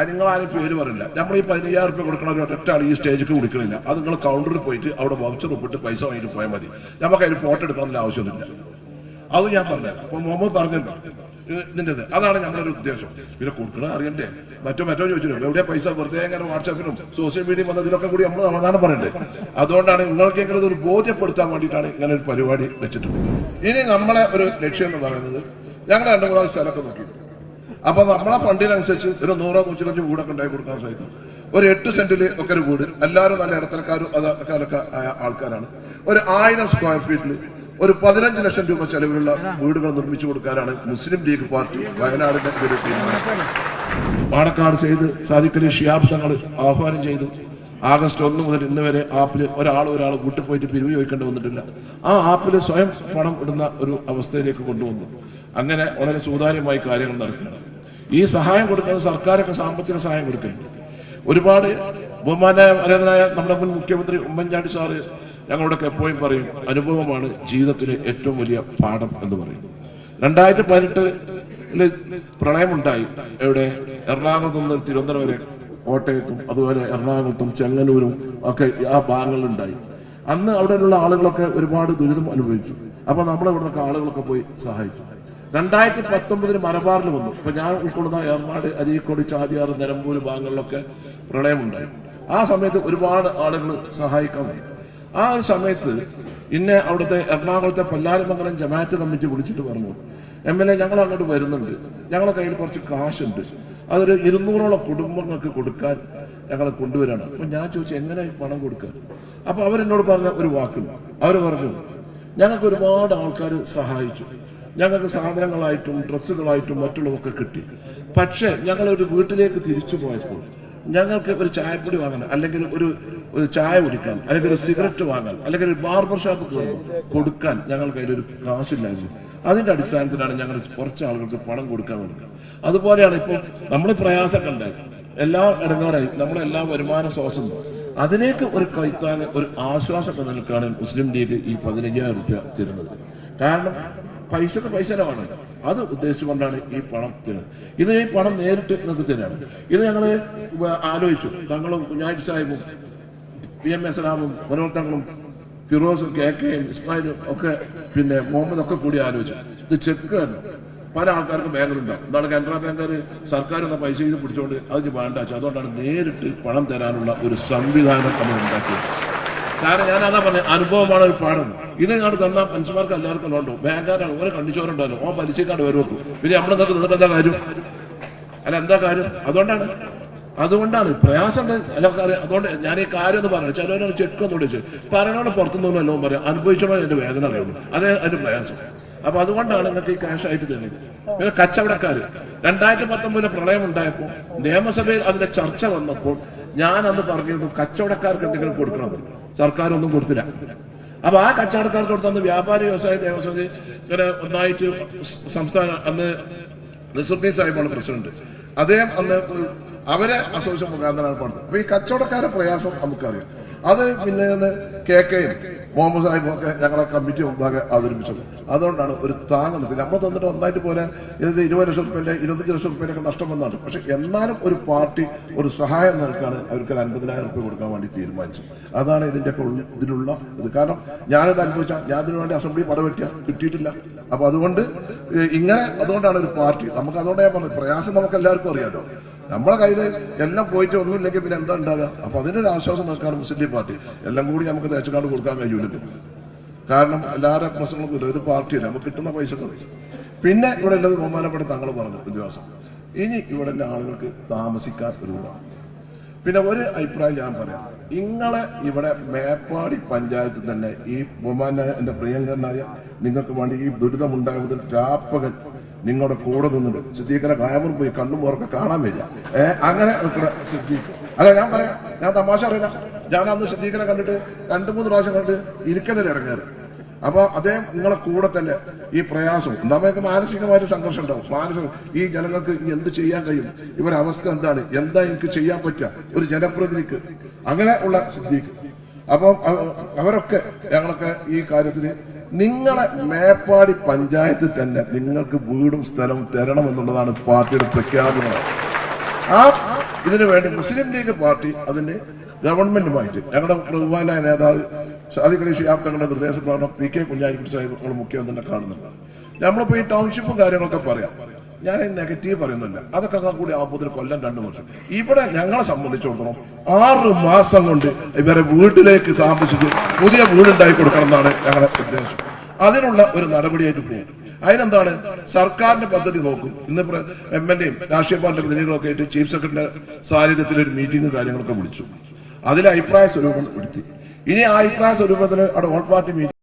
അത് പേര് പറയില്ല. നമ്മൾ ഈ പതിനയ്യായിരം റുപ്യ കൊടുക്കണ ഒരു ഒറ്റ ആൾ ഈ സ്റ്റേജിൽ കൊടുക്കണില്ല. അത് നിങ്ങൾ കൗണ്ടറിൽ പോയിട്ട് അവിടെ വൗച്ചർ ഒപ്പിട്ട് പൈസ വാങ്ങിയിട്ട് പോയാൽ മതി. നമുക്ക് അതിന് ഫോട്ടോ എടുക്കണമെന്ന ആവശ്യമൊന്നുമില്ല അത് ഞാൻ പറഞ്ഞത്. അപ്പൊ മുഹമ്മദ് പറഞ്ഞല്ലോ. ഇത് ഇതിന്റെത് അതാണ് ഞങ്ങളൊരു ഉദ്ദേശം. പിന്നെ കൊടുക്കണത് അറിയണ്ടേ? മറ്റോ മറ്റോ ചോദിച്ചിട്ടുണ്ട് എവിടെ പൈസ? വെറുതെ ഇങ്ങനെ വാട്സാപ്പിലും സോഷ്യൽ മീഡിയ വന്നതിലൊക്കെ കൂടി നമ്മൾ സമാധാനം പറയണ്ടേ? അതുകൊണ്ടാണ് നിങ്ങൾക്കെങ്കിലും ഒരു ബോധ്യപ്പെടുത്താൻ വേണ്ടിയിട്ടാണ് ഇങ്ങനെ ഒരു പരിപാടി വെച്ചിട്ടുള്ളത്. ഇനി നമ്മളെ ഒരു ലക്ഷ്യം എന്ന് പറയുന്നത് ഞങ്ങൾ രണ്ടു മൂന്നാൽ സ്ഥലമൊക്കെ നോക്കി. അപ്പൊ നമ്മളെ ഫണ്ടിനനുസരിച്ച് ഒരു നൂറോ നൂറ്റിലഞ്ച് വീടൊക്കെ ഉണ്ടായി കൊടുക്കാൻ സാധിക്കും. ഒരു എട്ട് സെന്റിൽ ഒക്കെ ഒരു വീട്. എല്ലാവരും നല്ല ഇടത്തരക്കാരും അതൊക്കെ ആയ ആൾക്കാരാണ്. ഒരു ആയിരം സ്ക്വയർ ഫീറ്റിൽ ഒരു പതിനഞ്ച് ലക്ഷം രൂപ ചെലവിലുള്ള വീടുകൾ നിർമ്മിച്ചു കൊടുക്കാനാണ് മുസ്ലിം ലീഗ് പാർട്ടി വയനാടിന്റെ ഒരു തീരുമാനം. പാണക്കാട് ചെയ്ത് സാദിഖലി ഷിയാബ് തങ്ങൾ ആഹ്വാനം ചെയ്തു. ആഗസ്റ്റ് ഒന്ന് മുതൽ ഇന്ന് വരെ ആപ്പിൽ ഒരാൾ ഒരാൾ വീട്ടിൽ പോയിട്ട് പിരിവ് ചോദിക്കേണ്ടി വന്നിട്ടില്ല. ആ ആപ്പിൽ സ്വയം പണം ഇടുന്ന ഒരു അവസ്ഥയിലേക്ക് കൊണ്ടുവന്നു. അങ്ങനെ വളരെ സുതാര്യമായി കാര്യങ്ങൾ നടക്കുകയാണ്. ഈ സഹായം കൊടുക്കുന്നത് സർക്കാരൊക്കെ സാമ്പത്തിക സഹായം കൊടുക്കുന്നു. ഒരുപാട് ബഹുമാനായ നമ്മുടെ മുൻ മുഖ്യമന്ത്രി ഉമ്മൻചാണ്ടി സാറ് ഞങ്ങളോടൊക്കെ എപ്പോഴും പറയും അനുഭവമാണ് ജീവിതത്തിലെ ഏറ്റവും വലിയ പാഠം എന്ന് പറയും. രണ്ടായിരത്തി പതിനെട്ടിൽ പ്രളയമുണ്ടായി. എവിടെ? എറണാകുളത്ത് നിന്ന് തിരുവനന്തപുരം വരെ കോട്ടയത്തും അതുപോലെ എറണാകുളത്തും ചെങ്ങന്നൂരും ഒക്കെ ആ ഭാഗങ്ങളിലുണ്ടായി. അന്ന് അവിടെയുള്ള ആളുകളൊക്കെ ഒരുപാട് ദുരിതം അനുഭവിച്ചു. അപ്പൊ നമ്മളെ ഇവിടുന്നൊക്കെ ആളുകളൊക്കെ പോയി സഹായിച്ചു. രണ്ടായിരത്തി പത്തൊമ്പതിന് മലബാറിൽ വന്നു. ഇപ്പൊ ഞാൻ ഉൾക്കൊള്ളുന്ന ഏർനാട് അരീക്കോട് ചാതിയാർ നിലമ്പൂർ ഭാഗങ്ങളിലൊക്കെ പ്രളയമുണ്ടായി. ആ സമയത്ത് ഒരുപാട് ആളുകൾ സഹായിക്കാൻ വന്നു. ആ ഒരു സമയത്ത് ഇന്നെ അവിടുത്തെ എറണാകുളത്തെ പല്ലാരിമംഗലം ജമാഅത്ത് കമ്മിറ്റി വിളിച്ചിട്ട് പറഞ്ഞു എം എൽ എ ഞങ്ങൾ അങ്ങോട്ട് വരുന്നുണ്ട്. ഞങ്ങളുടെ കയ്യിൽ കുറച്ച് കാശുണ്ട്. അതൊരു ഇരുന്നൂറോളം കുടുംബങ്ങൾക്ക് കൊടുക്കാൻ ഞങ്ങളെ കൊണ്ടുവരാണ്. അപ്പൊ ഞാൻ ചോദിച്ചു എങ്ങനെ പണം കൊടുക്കാൻ? അപ്പൊ അവരെന്നോട് പറഞ്ഞ ഒരു വാക്കുണ്ട്. അവർ പറഞ്ഞു ഞങ്ങൾക്ക് ഒരുപാട് ആൾക്കാർ സഹായിച്ചു. ഞങ്ങൾക്ക് സാധനങ്ങളായിട്ടും ഡ്രസ്സുകളായിട്ടും മറ്റുള്ളതൊക്കെ കിട്ടി. പക്ഷേ ഞങ്ങൾ ഒരു വീട്ടിലേക്ക് തിരിച്ചു പോയപ്പോൾ ഞങ്ങൾക്ക് ഒരു ചായപ്പൊടി വാങ്ങാൻ അല്ലെങ്കിൽ ഒരു ചായ കുടിക്കാൻ അല്ലെങ്കിൽ ഒരു സിഗരറ്റ് വാങ്ങാൻ അല്ലെങ്കിൽ ഒരു ബാർബർ ഷോപ്പ് കയറുമ്പോൾ കൊടുക്കാൻ ഞങ്ങൾ കയ്യിലൊരു കാശില്ലായിരുന്നു. അതിന്റെ അടിസ്ഥാനത്തിലാണ് ഞങ്ങൾ കുറച്ച് ആളുകൾക്ക് പണം കൊടുക്കാൻ വേണ്ടി. അതുപോലെയാണ് ഇപ്പോൾ നമ്മൾ പ്രയാസമൊക്കെ ഉണ്ടായി എല്ലാ ഇടങ്ങാറായി നമ്മളെല്ലാ വരുമാന സ്രോതസ്സും അതിലേക്ക് ഒരു കൈത്താൻ ഒരു ആശ്വാസം നിൽക്കുകയാണ് മുസ്ലിം ലീഗ് ഈ പതിനയ്യായിരം രൂപ തരുന്നത്. കാരണം പൈസക്ക് പൈസ വേണം. അത് ഉദ്ദേശിച്ചുകൊണ്ടാണ് ഈ പണം തരുന്നത്. ഇത് ഈ പണം നേരിട്ട് നിങ്ങൾക്ക് തരാണ് ഇത് ഞങ്ങൾ ആലോചിച്ചു. തങ്ങളും കുഞ്ഞാഴ്ച സാഹിബും പി എം എസ് എസ്ലാമും മനോത്തങ്ങളും ഫിറോസും കെ കെയും ഇസ്മായിലും ഒക്കെ പിന്നെ മുഹമ്മദ് ഒക്കെ കൂടി ആലോചിച്ചു. ഇത് ചെക്ക് പല ആൾക്കാർക്കും ബാങ്കിലുണ്ടാവും എന്താണ് കാനറ ബാങ്കുകാർ സർക്കാർ എന്ന പൈസ ഇത് പിടിച്ചുകൊണ്ട് അതിന് വേണ്ട അതുകൊണ്ടാണ് നേരിട്ട് പണം തരാനുള്ള ഒരു സംവിധാനം നമ്മൾ ഉണ്ടാക്കിയത്. കാരണം ഞാൻ അതാ പറഞ്ഞ അനുഭവമാണ് ഒരു പാഠം ഇത് ഞാൻ തന്ന മനുഷ്യന്മാർക്ക് എല്ലാവർക്കും ഉണ്ടോ ബാങ്കുകാരാണ് ഓരോ കണ്ടിച്ചോരുണ്ടല്ലോ ഓ പലിശക്കാണ്ട് വരും വെക്കും പിന്നെ നമ്മൾ നിങ്ങൾക്ക് നിന്നിട്ട് എന്താ കാര്യം? അല്ല എന്താ കാര്യം? അതുകൊണ്ടാണ്. അതുകൊണ്ടാണ്. പ്രയാസം അതുകൊണ്ട് ഞാൻ ഈ കാര്യം ഒന്ന് പറഞ്ഞു ചിലവരെ ചെക്ക് ഒന്ന് വിളിച്ച്. പറയണോട് പുറത്തുനിന്നൊന്നും എല്ലാം പറയാം. അനുഭവിച്ചോളാം എന്റെ വേദന അറിയുള്ളൂ. അതേ അതിന്റെ പ്രയാസം. അപ്പൊ അതുകൊണ്ടാണ് നിങ്ങൾക്ക് ഈ ക്യാഷ് ആയിട്ട് തരുന്നത്. പിന്നെ കച്ചവടക്കാർ രണ്ടായിരത്തി പത്തൊമ്പതിലെ പ്രളയം ഉണ്ടായപ്പോൾ നിയമസഭയിൽ അതിന്റെ ചർച്ച വന്നപ്പോൾ ഞാൻ അന്ന് പറഞ്ഞിരുന്നു കച്ചവടക്കാർക്ക് എന്തെങ്കിലും കൊടുക്കണം സർക്കാർ ഒന്നും കൊടുത്തില്ല. അപ്പൊ ആ കച്ചവടക്കാർക്ക് കൊടുത്തന്ന് വ്യാപാരി വ്യവസായ ദേവസ്വം ഇങ്ങനെ ഒന്നായിട്ട് സംസ്ഥാന അന്ന് നിസുദ്ദീൻ സാഹിബാണ് പ്രസിഡന്റ്. അദ്ദേഹം അന്ന് അവരെ അസോസിയേഷൻ മുഖാന്തരമാണ് പറഞ്ഞത് അപ്പൊ ഈ കച്ചവടക്കാരുടെ പ്രയാസം നമുക്കറിയാം. അത് പിന്നെ കെ കെയും മുഹമ്മദ് സാഹിബും ഒക്കെ ഞങ്ങളെ കമ്മിറ്റി മുമ്പാകെ അവതരിപ്പിച്ചത്. അതുകൊണ്ടാണ് ഒരു താങ്ങ് നിൽക്കുന്നത് നമ്മൾ തന്നിട്ട് ഒന്നായിട്ട് പോലെ ഇത് ഇരുപത് ലക്ഷം റുപ്യന്റെ ഇരുപത്തഞ്ച് ലക്ഷം റുപ്യന്റെ നഷ്ടം വന്നാണ്. പക്ഷെ എന്നാലും ഒരു പാർട്ടി ഒരു സഹായം നൽകാണ് അവർക്ക് ഒരു അൻപതിനായിരം റുപ്യ കൊടുക്കാൻ വേണ്ടി തീരുമാനിച്ചത് അതാണ് ഉള്ളിൽ- ഇതിലുള്ള ഇത്. കാരണം ഞാനിത് അനുഭവിച്ച ഞാൻ ഇതിനു വേണ്ടി അസംബ്ലി പടവെട്ടിയ കിട്ടിയിട്ടില്ല. അപ്പൊ അതുകൊണ്ട് ഇങ്ങനെ അതുകൊണ്ടാണ് ഒരു പാർട്ടി. നമുക്ക് അതുകൊണ്ട് ഞാൻ പറഞ്ഞത് പ്രയാസം നമുക്ക് എല്ലാവർക്കും അറിയാലോ. നമ്മളെ കയ്യിൽ എല്ലാം പോയിട്ട് ഒന്നുമില്ലെങ്കിൽ പിന്നെ എന്താ ഉണ്ടാകുക അപ്പൊ അതിനൊരു ആശ്വാസം നിൽക്കാണ് മുസ്ലിം ലീഗ് പാർട്ടി. എല്ലാം കൂടി നമുക്ക് തേച്ചുകാണ്ട് കൊടുക്കാൻ കഴിയൂലല്ലോ. കാരണം എല്ലാവരുടെ പ്രശ്നങ്ങളും ഇല്ല ഇത് പാർട്ടിയല്ല. നമുക്ക് കിട്ടുന്ന പൈസ പിന്നെ ഇവിടെ ഉള്ളത് ബഹുമാനപ്പെട്ട തങ്ങൾ പറഞ്ഞു വിദ്യാസം ഇനി ഇവിടെ ആളുകൾക്ക് താമസിക്കാൻ ഒരു പിന്നെ ഒരു അഭിപ്രായം ഞാൻ പറയാം. നിങ്ങളെ ഇവിടെ മേപ്പാടി പഞ്ചായത്തിൽ തന്നെ ഈ ബഹുമാന എന്റെ പ്രിയങ്കരനായ നിങ്ങൾക്ക് വേണ്ടി ഈ ദുരിതമുണ്ടായ മുതൽ രാപ്പകൽ നിങ്ങളുടെ കൂടെ നിന്നിട്ട് സിദ്ദീഖിനെ കായമൂർ പോയി കണ്ണും ഓർക്കെ കാണാൻ വരിക. ഏഹ് അങ്ങനെ സിദ്ദീഖ്. അല്ല ഞാൻ പറയാം ഞാൻ തമാശ അറിയില്ല. ഞാൻ അന്ന് സിദ്ദീഖിനെ കണ്ടിട്ട് രണ്ടു മൂന്ന് പ്രാവശ്യം കണ്ടിട്ട് ഇരിക്കുന്നതിൽ ഇറങ്ങാറ്. അപ്പൊ അദ്ദേഹം നിങ്ങളെ കൂടെ തന്നെ ഈ പ്രയാസം നമുക്ക് മാനസികമായിട്ട് സംഘർഷം ഉണ്ടാവും? മാനസിക ഈ ജനങ്ങൾക്ക് ഇനി എന്ത് ചെയ്യാൻ കഴിയും? ഇവരുടെ അവസ്ഥ എന്താണ്? എന്താ എനിക്ക് ചെയ്യാൻ പറ്റുക? ഒരു ജനപ്രതിനിധിക്ക്. അങ്ങനെ ഉള്ള സിദ്ധിക്ക് അപ്പം അവരൊക്കെ ഞങ്ങളൊക്കെ ഈ കാര്യത്തിന് നിങ്ങളെ മേപ്പാടി പഞ്ചായത്തിൽ തന്നെ നിങ്ങൾക്ക് വീടും സ്ഥലവും തരണം എന്നുള്ളതാണ് പാർട്ടിയുടെ പ്രഖ്യാപനം. ആ ഇതിനു വേണ്ടി മുസ്ലിം ലീഗ് പാർട്ടി അതിന് ഗവൺമെന്റുമായിട്ട് ഞങ്ങളുടെ ബഹുമാനായ നേതാവ് സാദിഖ് അലി ഷിഹാബ് തങ്ങളുടെ നിർദ്ദേശപ്രകാരം പി കെ കുഞ്ഞാലിക്കുട്ടി സാഹിബ് നമ്മൾ മുഖ്യമന്ത്രിനെ കാണുന്നുണ്ട്. നമ്മളിപ്പോ ഈ ടൗൺഷിപ്പും കാര്യങ്ങളൊക്കെ പറയാം. ഞാൻ നെഗറ്റീവ് പറയുന്നില്ല അതൊക്കെ കൂടി ആകുമ്പോൾ കൊല്ലം രണ്ടു വർഷം. ഇവിടെ ഞങ്ങളെ സംബന്ധിച്ചിടത്തോളം ആറ് മാസം കൊണ്ട് ഇവരെ വീട്ടിലേക്ക് താമസിച്ച് പുതിയ വീടുണ്ടാക്കി കൊടുക്കണം എന്നാണ് ഞങ്ങളുടെ ഉദ്ദേശം. അതിനുള്ള ഒരു നടപടിയായിട്ട് പോകും. അതിനെന്താണ്? സർക്കാരിന്റെ പദ്ധതി നോക്കും. ഇന്ന് എം എൽ എയും രാഷ്ട്രീയ പാർട്ടി പ്രതിനിധികളൊക്കെ ആയിട്ട് ചീഫ് സെക്രട്ടറിയുടെ സാന്നിധ്യത്തിൽ ഒരു മീറ്റിംഗും കാര്യങ്ങളൊക്കെ വിളിച്ചു. അതിൽ അഭിപ്രായ സ്വരൂപം എടുത്തി ഇനി ആ അഭിപ്രായ സ്വരൂപത്തിന് അവിടെ ഓൾ പാർട്ടി മീറ്റിംഗ്